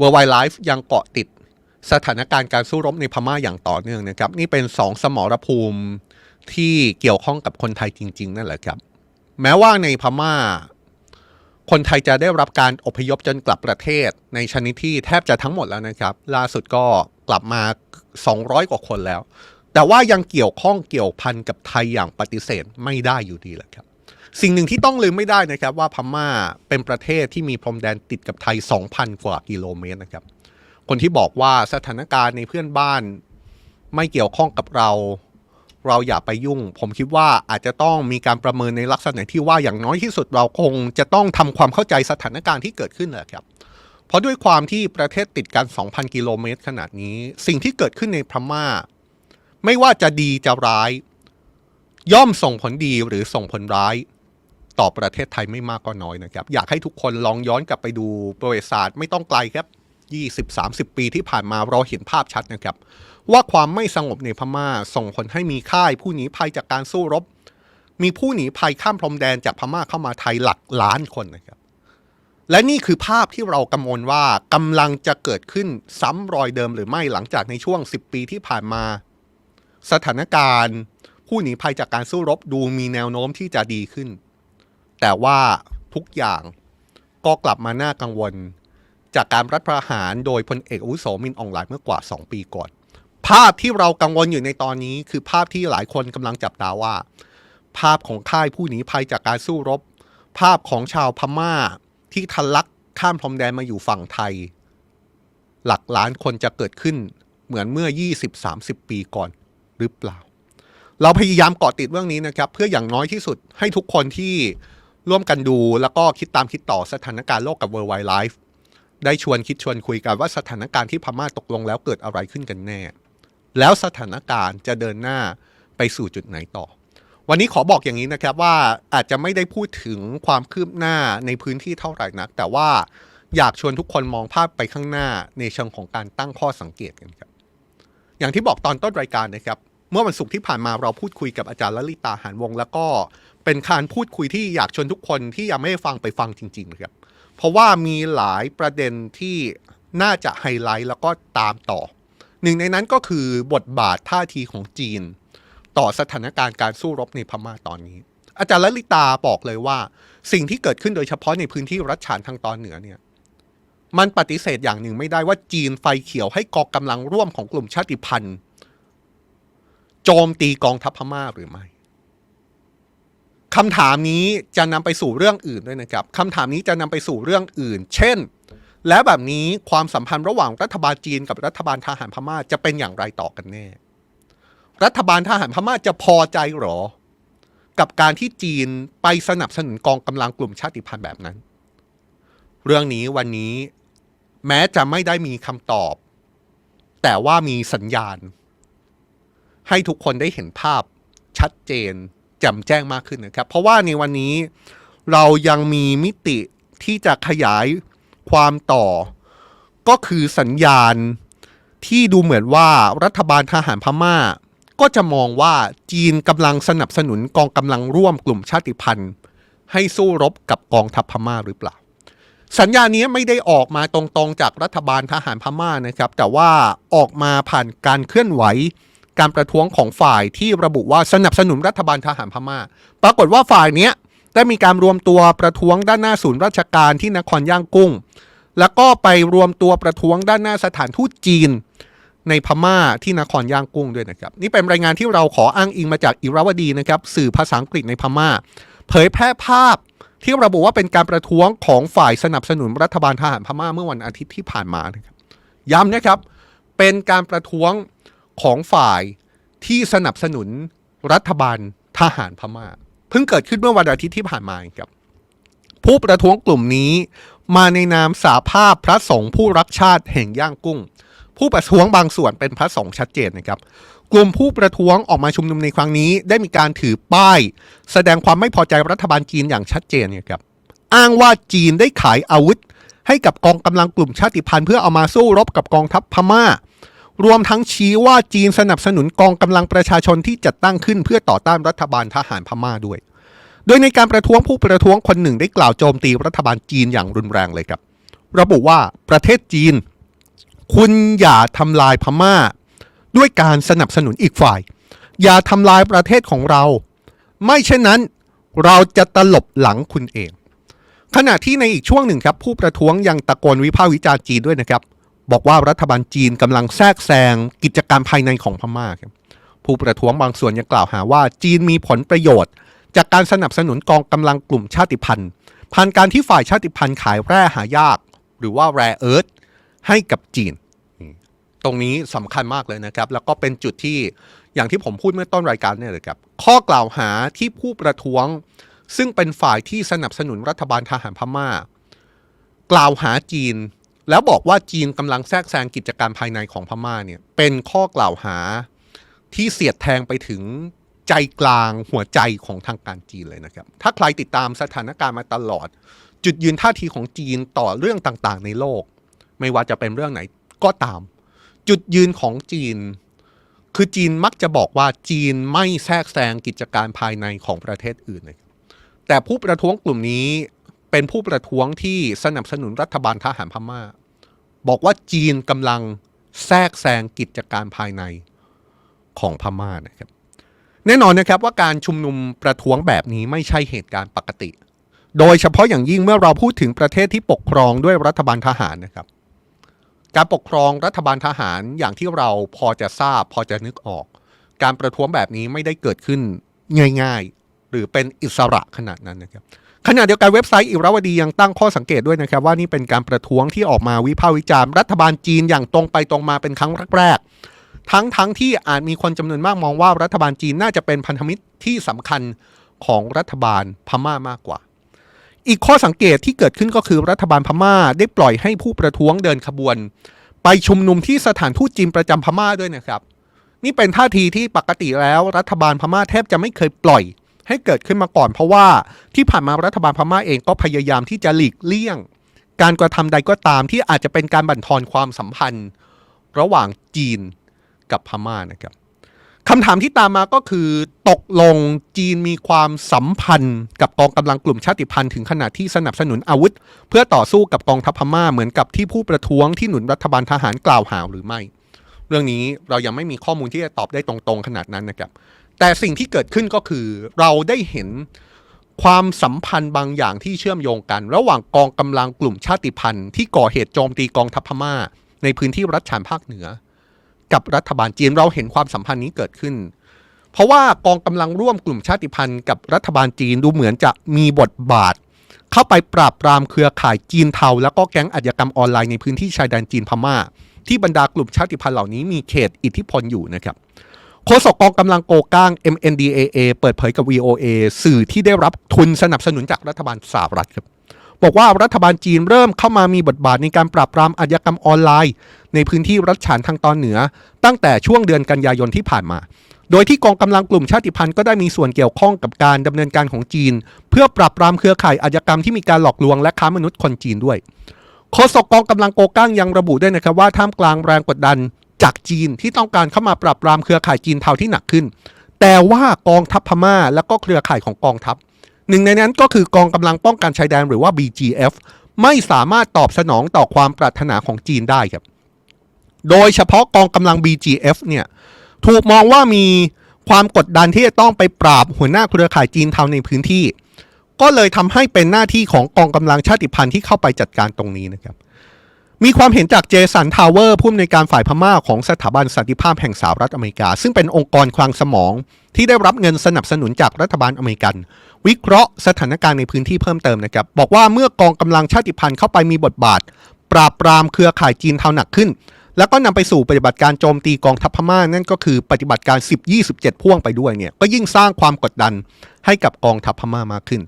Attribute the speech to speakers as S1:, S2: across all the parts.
S1: World Wide Life ยังเกาะติดสถานการณ์การสู้รบในพม่าอย่างต่อเนื่องนะครับ นี่เป็นสองสมรภูมิที่เกี่ยวข้องกับคนไทยจริง ๆ นั่นแหละครับ แม้ว่าในพม่า คนไทยจะได้รับการอพยพจนกลับประเทศ ในชนิดที่แทบจะทั้งหมดแล้วนะครับ ล่าสุดก็กลับมา 200 กว่าคนแล้ว แต่ว่ายังเกี่ยวข้องเกี่ยวพันกับไทยอย่างปฏิเสธไม่ได้อยู่ดีแหละครับ สิ่งหนึ่งที่ต้องลืมไม่ได้นะครับว่าพม่าเป็นประเทศที่มีพรมแดนติดกับไทย 2,000 กว่ากิโลเมตรนะครับ คนที่บอกว่าสถานการณ์ในเพื่อนบ้านไม่เกี่ยวข้องกับเรา เราอย่าไปยุ่ง ผมคิดว่าอาจจะต้องมีการประเมินในลักษณะที่ว่าอย่างน้อยที่สุดเราคงจะต้องทำความเข้าใจสถานการณ์ที่เกิดขึ้นแหละครับ เพราะด้วยความที่ประเทศติดกัน 2,000 กิโลเมตรขนาดนี้ สิ่งที่เกิดขึ้นในพม่า ไม่ว่าจะดีจะร้าย ย่อมส่งผลดีหรือส่งผลร้าย ต่อประเทศไทยไม่มากก็น้อยนะครับ อยากให้ทุกคนลองย้อนกลับไปดูประวัติศาสตร์ไม่ต้องไกลครับ 20-30 ปีที่ผ่านมาเราเห็นภาพชัดนะครับ ว่าความไม่สงบในพม่าส่งผลให้มีค่ายผู้หนีภัยจากการสู้รบ มีผู้หนีภัยข้ามพรมแดนจากพม่าเข้ามาไทยหลักล้านคนนะครับ และนี่คือภาพที่เรากังวลว่ากำลังจะเกิดขึ้นซ้ำรอยเดิมหรือไม่หลังจากในช่วง 10 ปีที่ผ่านมา สถานการณ์ ผู้หนีภัยจากการสู้รบดูมีแนวโน้มที่จะดีขึ้น แต่ว่าทุกอย่างก็กลับมาน่ากังวล จากการรัฐประหารโดยพลเอกอุโสมินอองหลายเมื่อกว่า 2 ปีก่อน ภาพที่เรากังวลอยู่ในตอนนี้คือภาพที่หลายคนกำลังจับตาว่า ภาพของค่ายผู้หนีภัยจากการสู้รบ ภาพของชาวพม่าที่ทะลักข้ามพรมแดนมาอยู่ฝั่งไทย หลักล้านคนจะเกิดขึ้นเหมือนเมื่อ 20-30 ปีก่อนหรือเปล่า เราพยายามเกาะติดเรื่องนี้นะครับ เพื่ออย่างน้อยที่สุดให้ทุกคนที่ ร่วมกันดูแล้วก็คิดตามคิดต่อสถานการณ์โลกกับ World Wide Life ได้ชวนคิดชวนคุยกันว่าสถานการณ์ที่พม่าตกลงแล้วเกิดอะไรขึ้นกันแน่ แล้วสถานการณ์จะเดินหน้าไปสู่จุดไหนต่อ วันนี้ขอบอกอย่างนี้นะครับว่าอาจจะไม่ได้พูดถึงความคืบหน้าในพื้นที่เท่าไหร่นัก แต่ว่าอยากชวนทุกคนมองภาพไปข้างหน้าในเชิงของการตั้งข้อสังเกตกันครับ อย่างที่บอกตอนต้นรายการนะครับ เมื่อวันศุกร์ที่ผ่านมาเราพูดคุยกับอาจารย์ลลิตาหานวง แล้วก็ เป็นการพูดคุยที่อยากชวนทุกคนที่ยังไม่ได้ฟังไปฟังจริงๆครับ เพราะว่ามีหลายประเด็นที่น่าจะไฮไลท์แล้วก็ตามต่อ หนึ่งในนั้นก็คือบทบาทท่าทีของจีน ต่อสถานการณ์การสู้รบในพม่าตอนนี้ อาจารย์ลลิตาบอกเลยว่า สิ่งที่เกิดขึ้นโดยเฉพาะในพื้นที่รัฐฉานทางตอนเหนือเนี่ยมันปฏิเสธอย่างหนึ่งไม่ได้ว่าจีนไฟเขียวให้กองกำลังร่วมของกลุ่มชาติพันธุ์โจมตีกองทัพพม่าหรือไม่ คำถามนี้จะนำไปสู่เรื่องอื่นด้วยนะครับคำถามนี้จะนำไปสู่เรื่องอื่น เช่น และแบบนี้ความสัมพันธ์ระหว่างรัฐบาลจีนกับรัฐบาลทหารพม่าจะเป็นอย่างไรต่อกันแน่ รัฐบาลทหารพม่าจะพอใจหรอ กับการที่จีนไปสนับสนุนกองกำลังกลุ่มชาติพันธุ์แบบนั้น เรื่องนี้วันนี้แม้จะไม่ได้มีคำตอบ แต่ว่ามีสัญญาณ ให้ทุกคนได้เห็นภาพชัดเจน จ่มแจ้งมากขึ้นนะครับ เพราะว่าในวันนี้เรายังมีมิติที่จะขยายความต่อ ก็คือสัญญาณที่ดูเหมือนว่ารัฐบาลทหารพม่า ก็จะมองว่าจีนกำลังสนับสนุนกองกำลังร่วมกลุ่มชาติพันธุ์ ให้สู้รบกับกองทัพพม่าหรือเปล่า สัญญาณนี้ไม่ได้ออกมาตรงๆจากรัฐบาลทหารพม่านะครับ แต่ว่าออกมาผ่านการเคลื่อนไหว การประท้วงของฝ่ายที่ระบุว่าสนับสนุนรัฐบาลทหารพม่า ปรากฏว่าฝ่ายเนี้ยได้มีการรวมตัวประท้วงด้านหน้าศูนย์ราชการที่นครย่างกุ้ง แล้วก็ไปรวมตัวประท้วงด้านหน้าสถานทูตจีน ในพม่าที่นครย่างกุ้งด้วยนะครับ นี่เป็นรายงานที่เราขออ้างอิงมาจากอิราวดีนะครับสื่อภาษาอังกฤษในพม่า เผยแพร่ภาพที่ระบุว่าเป็นการประท้วงของฝ่ายสนับสนุนรัฐบาลทหารพม่าเมื่อวันอาทิตย์ที่ผ่านมานะครับย้ำนะครับเป็นการประท้วง ของฝ่ายที่สนับสนุนรัฐบาลทหารพม่า เพิ่งเกิดขึ้นเมื่อวันอาทิตย์ที่ผ่านมาครับ ผู้ประท้วงกลุ่มนี้มาในนามสาภาพพระสงฆ์ผู้รักชาติแห่งย่างกุ้ง ผู้ประท้วงบางส่วนเป็นพระสงฆ์ชัดเจนนะครับ กลุ่มผู้ประท้วงออกมาชุมนุมในครั้งนี้ ได้มีการถือป้าย แสดงความไม่พอใจรัฐบาลจีนอย่างชัดเจนนี่ยครับ อ้างว่าจีนได้ขายอาวุธ ให้กับกองกำลังกลุ่มชาติพันธุ์เพื่อเอามาสู้รบกับกองทัพพม่า รวมทั้งชี้ว่าจีนสนับสนุนกองกำลังประชาชนที่จัดตั้งขึ้นเพื่อต่อต้านรัฐบาลทหารพม่าด้วย โดยในการประท้วงผู้ประท้วงคนหนึ่งได้กล่าวโจมตีรัฐบาลจีนอย่างรุนแรงเลยครับ ระบุว่าประเทศจีน คุณอย่าทำลายพม่า ด้วยการสนับสนุนอีกฝ่าย อย่าทำลายประเทศของเรา ไม่เช่นนั้นเราจะตลบหลังคุณเอง ขณะที่ในอีกช่วงหนึ่งครับ ผู้ประท้วงยังตะโกนวิพากษ์วิจารณ์จีนด้วยนะครับ บอกว่ารัฐบาลจีนกำลังแทรกแซงกิจการภายในของพม่าครับผู้ประท้วงบางส่วนยังกล่าวหาว่าจีนมีผลประโยชน์ จากการสนับสนุนกองกำลังกลุ่มชาติพันธุ์ผ่านการที่ฝ่ายชาติพันธุ์ขายแร่หายาก หรือว่าแร่เอิร์ธให้กับจีน ตรงนี้สำคัญมากเลยนะครับ แล้วก็เป็นจุดที่อย่างที่ผมพูดเมื่อต้นรายการเนี่ยเลยครับข้อกล่าวหาที่ผู้ประท้วง ซึ่งเป็นฝ่ายที่สนับสนุนรัฐบาลทหารพม่า กล่าวหาจีน แล้วบอกว่าจีนกำลังแทรกแซงกิจการภายในของพม่าเนี่ย เป็นข้อกล่าวหาที่เสียดแทงไปถึงใจกลางหัวใจของทางการจีนเลยนะครับ ถ้าใครติดตามสถานการณ์มาตลอด จุดยืนท่าทีของจีนต่อเรื่องต่างๆ ในโลก ไม่ว่าจะเป็นเรื่องไหนก็ตาม จุดยืนของจีน คือจีนมักจะบอกว่าจีนไม่แทรกแซงกิจการภายในของประเทศอื่นเลยแต่ผู้ประท้วงกลุ่มนี้ เป็นผู้ประท้วงที่สนับสนุนรัฐบาลทหารพม่า บอกว่าจีนกำลังแทรกแซงกิจการภายในของพม่านะครับ แน่นอนนะครับว่าการชุมนุมประท้วงแบบนี้ไม่ใช่เหตุการณ์ปกติ โดยเฉพาะอย่างยิ่งเมื่อเราพูดถึงประเทศที่ปกครองด้วยรัฐบาลทหารนะครับ การปกครองรัฐบาลทหารอย่างที่เราพอจะทราบพอจะนึกออก การประท้วงแบบนี้ไม่ได้เกิดขึ้นง่าย ๆ หรือเป็นอิสระขนาดนั้นนะครับ ขณะเดียวกันเว็บไซต์อิราวดียังตั้งข้อสังเกตด้วยนะครับว่านี่เป็นการประท้วงที่ออกมาวิพากษ์วิจารณ์รัฐบาลจีนอย่างตรงไปตรงมาเป็นครั้งแรกๆทั้งทั้งที่อาจมีคนจำนวนมากมองว่ารัฐบาลจีนน่าจะเป็นพันธมิตรที่สำคัญของรัฐบาลพม่ามากกว่า อีกข้อสังเกตที่เกิดขึ้นก็คือรัฐบาลพม่าได้ปล่อยให้ผู้ประท้วงเดินขบวน ไปชุมนุมที่สถานทูตจีนประจำพม่าด้วยนะครับ นี่เป็นท่าทีที่ปกติแล้วรัฐบาลพม่าแทบจะไม่เคยปล่อย ให้เกิดขึ้นมาก่อน เพราะว่าที่ผ่านมารัฐบาลพม่าเองก็พยายามที่จะหลีกเลี่ยง การกระทำใดก็ตามที่อาจจะเป็นการบั่นทอนความสัมพันธ์ ระหว่างจีนกับพม่านะครับคำถามที่ตามมาก็คือ ตกลงจีนมีความสัมพันธ์ กับกองกำลังกลุ่มชาติพันธุ์ถึงขนาดที่สนับสนุนอาวุธ เพื่อต่อสู้กับกองทัพพม่าเหมือนกับที่ผู้ประท้วงที่หนุนรัฐบาลทหารกล่าวหาหรือไม่ เรื่องนี้เรายังไม่มีข้อมูลที่จะตอบได้ตรงๆขนาดนั้นนะครับ แต่สิ่งที่เกิดขึ้นก็คือเราได้เห็นความสัมพันธ์บางอย่างที่เชื่อมโยงกัน ระหว่างกองกำลังกลุ่มชาติพันธุ์ที่ก่อเหตุโจมตีกองทัพพม่า ในพื้นที่รัฐฉานภาคเหนือ กับรัฐบาลจีนเราเห็นความสัมพันธ์นี้เกิดขึ้น เพราะว่ากองกำลังร่วมกลุ่มชาติพันธุ์กับรัฐบาลจีนดูเหมือนจะมีบทบาท เข้าไปปราบปรามเครือข่ายจีนเทา แล้วก็แก๊งอาชญากรรมออนไลน์ในพื้นที่ชายแดนจีนพม่า ที่บรรดากลุ่มชาติพันธุ์เหล่านี้มีเขตอิทธิพลอยู่นะครับ โฆษกกองกำลังโกก้าง MNDAA เปิดเผยกับ VOA สื่อที่ได้รับทุนสนับสนุนจากรัฐบาลสหรัฐครับบอกว่ารัฐบาลจีนเริ่มเข้ามามีบทบาทในการปราบปรามอาชญากรรมออนไลน์ ในพื้นที่รัฐฉานทางตอนเหนือ ตั้งแต่ช่วงเดือนกันยายนที่ผ่านมา โดยที่กองกำลังกลุ่มชาติพันธุ์ก็ได้มีส่วนเกี่ยวข้องกับการดำเนินการของจีน เพื่อปราบปรามเครือข่ายอาชญากรรมที่มีการหลอกลวงและค้ามนุษย์คนจีนด้วยโฆษกกองกำลังโกก้างยังระบุด้วยนะครับว่าท่ามกลางแรงกดดัน จากจีนที่ต้องการเข้ามาปราบปรามเครือข่ายจีนเทาที่หนักขึ้น แต่ว่ากองทัพพม่า และก็เครือข่ายของกองทัพ หนึ่งในนั้นก็คือกองกำลังป้องกันชายแดนหรือว่า BGF ไม่สามารถตอบสนองต่อความปรารถนาของจีนได้ครับ โดยเฉพาะกองกำลัง BGF เนี่ยถูกมองว่ามีความกดดันที่จะต้องไปปราบหัวหน้าเครือข่ายจีนเทาในพื้นที่ ก็เลยทำให้เป็นหน้าที่ของกองกำลังชาติพันธุ์ที่เข้าไปจัดการตรงนี้นะครับ มีความเห็นจากเจสันทาวเวอร์ผู้อำนวยการฝ่ายพม่าของสถาบันสันติภาพแห่งสหรัฐอเมริกา ซึ่งเป็นองค์กรคลังสมอง ที่ได้รับเงินสนับสนุนจากรัฐบาลอเมริกัน วิเคราะห์สถานการณ์ในพื้นที่เพิ่มเติมนะครับ บอกว่าเมื่อกองกำลังชาติพันธุ์เข้าไปมีบทบาท ปราบปรามเครือข่ายจีนเทาหนักขึ้น แล้วก็นำไปสู่ปฏิบัติการโจมตีกองทัพพม่านั่นก็คือปฏิบัติการ 10-27 พ่วงไปด้วยเนี่ยก็ยิ่งสร้างความกดดันให้กับกองทัพพม่ามากขึ้น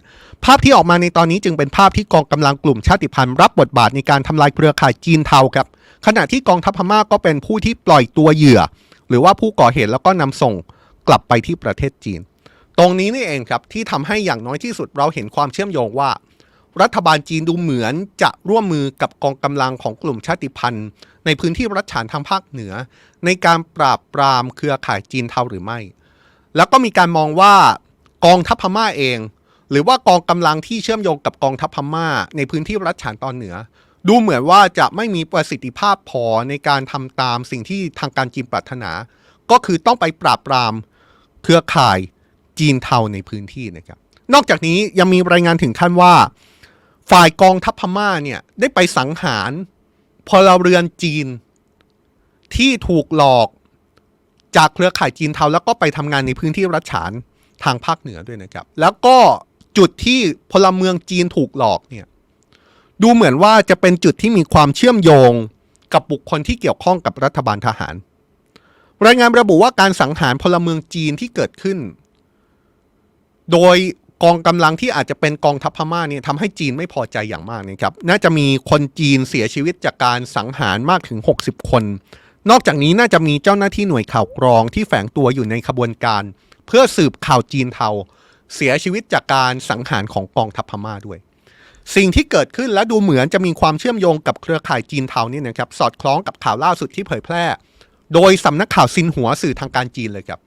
S1: ภาพที่ออกมาในตอนนี้จึงเป็นภาพที่กองกำลังกลุ่มชาติพันธุ์รับบทบาทในการทำลายเครือข่ายจีนเทาครับ ขณะที่กองทัพพม่าก็เป็นผู้ที่ปล่อยตัวเหยื่อ หรือว่าผู้ก่อเหตุแล้วก็นำส่งกลับไปที่ประเทศจีน ตรงนี้นี่เองครับที่ทำให้อย่างน้อยที่สุดเราเห็นความเชื่อมโยงว่า รัฐบาลจีนดูเหมือนจะร่วมมือกับกองกำลังของกลุ่มชาติพันธุ์ ในพื้นที่รัฐฉานทางภาคเหนือ ในการปราบปรามเครือข่ายจีนเทาหรือไม่ แล้วก็มีการมองว่ากองทัพพม่าเอง หรือว่ากองกำลังที่เชื่อมโยงกับกองทัพพม่า ในพื้นที่รัฐฉานตอนเหนือ ดูเหมือนว่าจะไม่มีประสิทธิภาพพอในการทำตามสิ่งที่ทางการจีนปรารถนา ก็คือต้องไปปราบปรามเครือข่ายจีนเทาในพื้นที่นะครับ นอกจากนี้ยังมีรายงานถึงขั้นว่า ฝ่ายกองทัพพม่าเนี่ยได้ไปสังหารพลเรือนจีน ที่ถูกหลอกจากเครือข่ายจีนเทาแล้วก็ไปทำงานในพื้นที่รัฐฉานทางภาคเหนือด้วยนะครับ แล้วก็จุดที่พลเมืองจีนถูกหลอกเนี่ยดูเหมือนว่าจะเป็นจุดที่มีความเชื่อมโยงกับบุคคลที่เกี่ยวข้องกับรัฐบาลทหาร รายงานระบุว่าการสังหารพลเมืองจีนที่เกิดขึ้น โดย กองกำลังที่อาจจะเป็นกองทัพพม่าเนี่ยทำให้จีนไม่พอใจอย่างมากนะครับน่าจะมีคนจีนเสียชีวิตจากการสังหารมากถึง 60 คน นอกจากนี้น่าจะมีเจ้าหน้าที่หน่วยข่าวกรองที่แฝงตัวอยู่ในขบวนการ เพื่อสืบข่าวจีนเทา เสียชีวิตจากการสังหารของกองทัพพม่าด้วย สิ่งที่เกิดขึ้นและดูเหมือนจะมีความเชื่อมโยงกับเครือข่ายจีนเทานี่นะครับสอดคล้องกับข่าวล่าสุดที่เผยแพร่ โดยสำนักข่าวซินหัวสื่อทางการจีนเลยครับ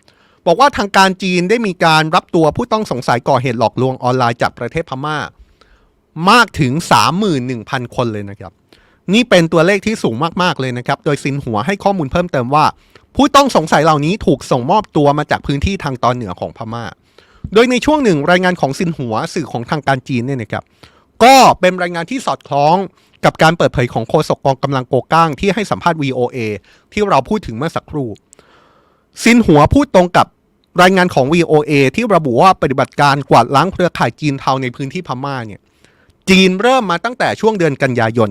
S1: บอกว่าทางการจีนได้มีการรับตัวผู้ต้องสงสัยก่อเหตุหลอกลวงออนไลน์จากประเทศพม่า มากถึง 31,000 คนเลยนะครับ นี่เป็นตัวเลขที่สูงมาก ๆ เลยนะครับ โดยซินหัวให้ข้อมูลเพิ่มเติมว่า ผู้ต้องสงสัยเหล่านี้ถูกส่งมอบตัวมาจากพื้นที่ทางตอนเหนือของพม่า โดยในช่วงหนึ่งรายงานของซินหัวสื่อของทางการจีนเนี่ยนะครับก็เป็นรายงานที่สอดคล้องกับการเปิดเผยของโฆษกกองกำลังโกก้างที่ให้สัมภาษณ์ VOA ที่เราพูดถึงเมื่อสักครู่ ซินหัวพูดตรงกับรายงานของ VOA ที่ระบุว่าปฏิบัติการกวาดล้างเครือข่ายจีนเทาในพื้นที่พม่าเนี่ยจีนเริ่มมาตั้งแต่ช่วงเดือนกันยายน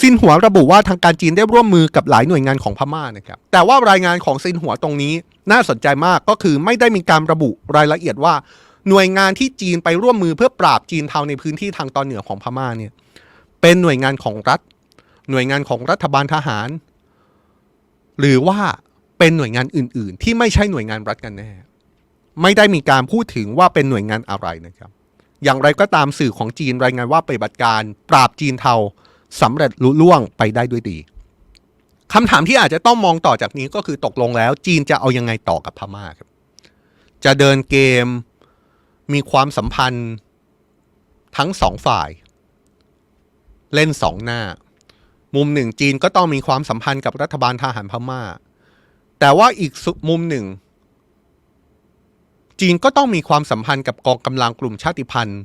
S1: ซินหัวระบุว่าทางการจีนได้ร่วมมือกับหลายหน่วยงานของพม่านะครับแต่ว่ารายงานของซินหัวตรงนี้น่าสนใจมากก็คือไม่ได้มีการระบุรายละเอียดว่า หน่วยงานที่จีนไปร่วมมือเพื่อปราบจีนเทาในพื้นที่ทางตอนเหนือของพม่าเนี่ยเป็นหน่วยงานของรัฐ หน่วยงานของรัฐบาลทหาร หรือว่า เป็นหน่วยงานอื่น ๆ ที่ไม่ใช่หน่วยงานรัฐกันแน่ ไม่ได้มีการพูดถึงว่าเป็นหน่วยงานอะไรนะครับ อย่างไรก็ตามสื่อของจีนรายงานว่าปฏิบัติการปราบจีนเทาสำเร็จลุล่วงไปได้ด้วยดีคำถามที่อาจจะต้องมองต่อจากนี้ก็คือตกลงแล้ว จีนจะเอายังไงต่อกับพม่าครับ จะเดินเกมมีความสัมพันธ์ทั้งสองฝ่าย เล่นสองหน้า มุมหนึ่งจีนก็ต้องมีความสัมพันธ์กับรัฐบาลทหารพม่า แต่ว่าอีกมุมหนึ่ง จีนก็ต้องมีความสัมพันธ์กับกองกำลังกลุ่มชาติพันธุ์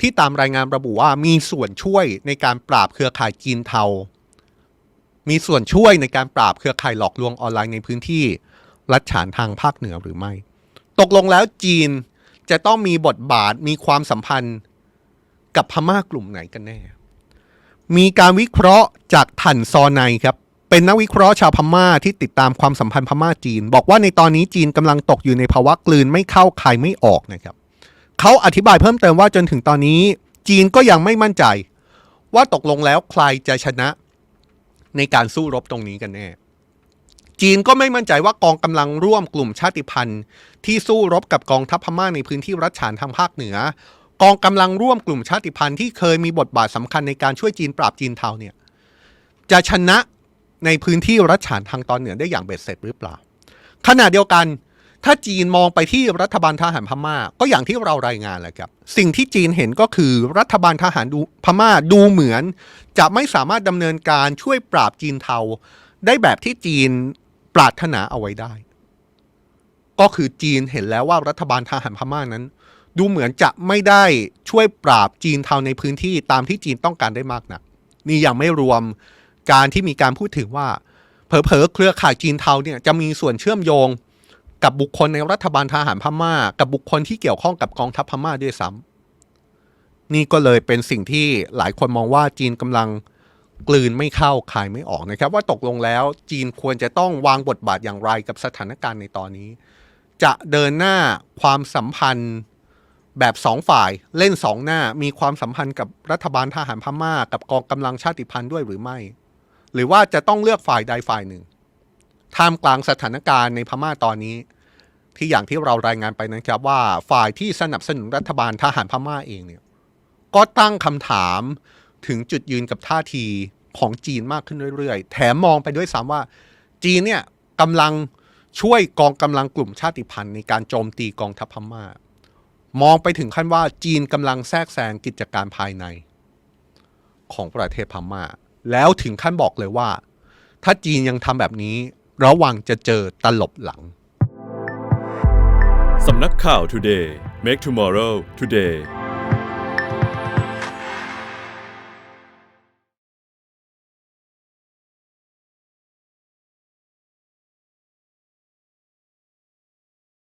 S1: ที่ตามรายงานระบุว่ามีส่วนช่วยในการปราบเครือข่ายจีนเทา มีส่วนช่วยในการปราบเครือข่ายหลอกลวงออนไลน์ในพื้นที่รัฐฉานทางภาคเหนือหรือไม่ ตกลงแล้วจีนจะต้องมีบทบาทมีความสัมพันธ์กับพม่ากลุ่มไหนกันแน่ มีการวิเคราะห์จากถันซอไนครับ เป็นนักวิเคราะห์ชาวพม่าที่ติดตามความสัมพันธ์พม่าจีน บอกว่าในตอนนี้จีนกำลังตกอยู่ในภาวะกลืนไม่เข้าคายไม่ออกนะครับเขาอธิบายเพิ่มเติมว่าจนถึงตอนนี้ จีนก็ยังไม่มั่นใจ ว่าตกลงแล้วใครจะชนะในการสู้รบตรงนี้กันแน่จีนก็ไม่มั่นใจว่ากองกำลังร่วมกลุ่มชาติพันธุ์ ที่สู้รบกับกองทัพพม่าในพื้นที่รัฐฉานทางภาคเหนือ กองกำลังร่วมกลุ่มชาติพันธุ์ที่เคยมีบทบาทสำคัญในการช่วยจีนปราบจีนเทาเนี่ยจะชนะ ในพื้นที่รัฐฉานทางตอนเหนือได้อย่างเบ็ดเสร็จหรือเปล่า ขณะเดียวกัน ถ้าจีนมองไปที่รัฐบาลทหารพม่า ก็อย่างที่เรารายงานแหละครับ สิ่งที่จีนเห็นก็คือรัฐบาลทหารดูพม่าดูเหมือน จะไม่สามารถดำเนินการช่วยปราบจีนเทา ได้แบบที่จีนปรารถนาเอาไว้ได้ ก็คือจีนเห็นแล้วว่ารัฐบาลทหารพม่านั้น ดูเหมือนจะไม่ได้ช่วยปราบจีนเทาในพื้นที่ตามที่จีนต้องการได้มากนักนี่ยังไม่รวม การที่มีการพูดถึงว่า เผลอๆเครือข่ายจีนเทาเนี่ยจะมีส่วนเชื่อมโยงกับบุคคลในรัฐบาลทหารพม่า กับบุคคลที่เกี่ยวข้องกับกองทัพพม่าด้วยซ้ำนี่ก็เลยเป็นสิ่งที่หลายคนมองว่าจีนกำลังกลืนไม่เข้าคายไม่ออกนะครับ ว่าตกลงแล้วจีนควรจะต้องวางบทบาทอย่างไรกับสถานการณ์ในตอนนี้ จะเดินหน้าความสัมพันธ์แบบสองฝ่ายเล่นสองหน้ามีความสัมพันธ์กับรัฐบาลทหารพม่า กับกองกำลังชาติพันธุ์ด้วยหรือไม่ หรือว่าจะต้องเลือกฝ่ายใดฝ่ายหนึ่งท่ามกลางสถานการณ์ในพม่าตอนนี้ ที่อย่างที่เรารายงานไปนะครับว่าฝ่ายที่สนับสนุนรัฐบาลทหารพม่าเองเนี่ยก็ตั้งคำถามถึงจุดยืนกับท่าทีของจีนมากขึ้นเรื่อยๆ แถมมองไปด้วยซ้ำว่า จีนเนี่ยกำลังช่วยกองกำลังกลุ่มชาติพันธุ์ในการโจมตีกองทัพพม่า มองไปถึงขั้นว่าจีนกำลังแทรกแซงกิจการภายใน ของประเทศพม่า แล้วถึงขั้นบอกเลยว่า ถ้าจีนยังทำแบบนี้ ระวังจะเจอตลบหลัง
S2: สำนักข่าว Today Make Tomorrow Today